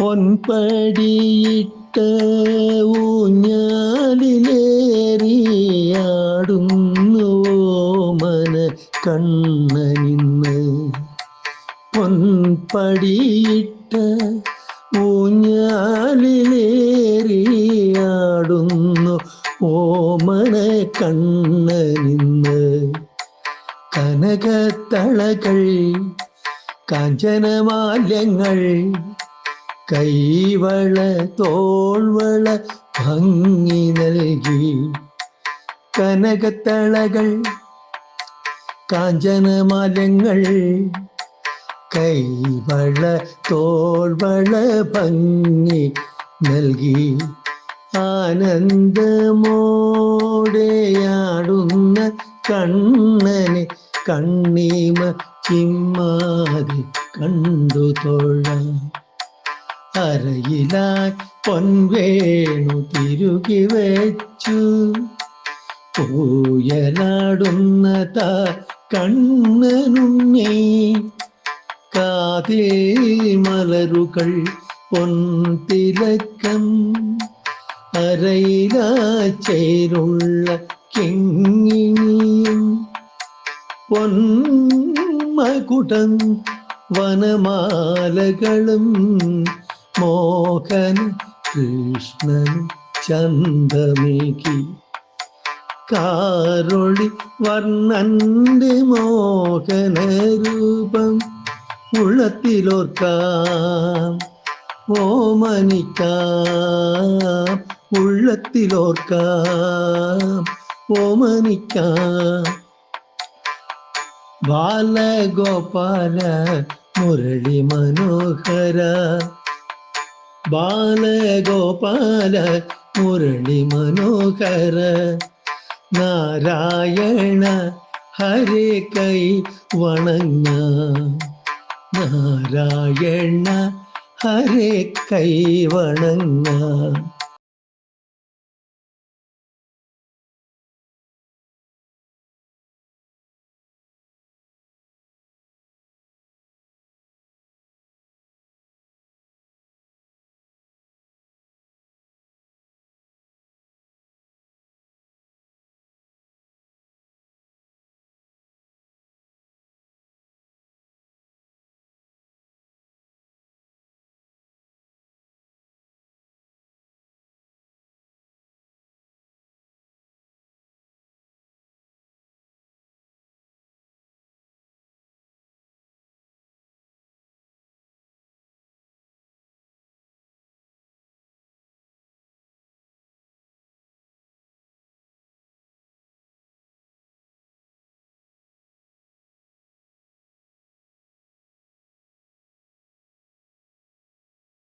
പൊൻപടിയിട്ട ഊഞ്ഞാലിലേറിയാടുന്നുവോ മന കണ്ണനിന്ന്. പൊൻപടിയിട്ട ഊഞ്ഞാലിലേറിയാടുന്നു ഓമന കണ്ണനിന്ന്. കനകത്തളകൾ കാഞ്ചനമാല്യങ്ങൾ കൈവള തോൾവള ഭംഗി നൽകി. കനകത്തളകൾ കാഞ്ചനമാലങ്ങൾ കൈവള തോൾവള ഭംഗി നൽകി. ആനന്ദമോടെയാടുന്ന കണ്ണനെ കണ്ണീമ ചിമ്മാതി കണ്ടു തൊഴ അരയിലായി പൊൻവേണു തിരുകി വെച്ചു. പൂയലാടുന്ന താ കണ്ണനുണ്ണി കാതിൽ മലരുകൾ പൊൻതിലക്കം അരയിലാച്ചേരുള്ള കിങ്ങിണിയും. പൊന്മകുടം വനമാലകളും മോഹന കൃഷ്ണന് ചന്ദമേകി. കാറൊളി വർണന്റെ മോഹന രൂപം ഉള്ളത്തിലോർക്കാം. ഓമനിക്കാം ഉള്ളത്തിലോർക്കാം. ഓമനിക്കാം. ബാലഗോപാല മുരളി മനോഹര ബാലഗോപാല മുരളി മനോഹര നാരായണ ഹരേ കൈ വണങ്ങ. നാരായണ ഹരേ കൈ വണങ്ങ.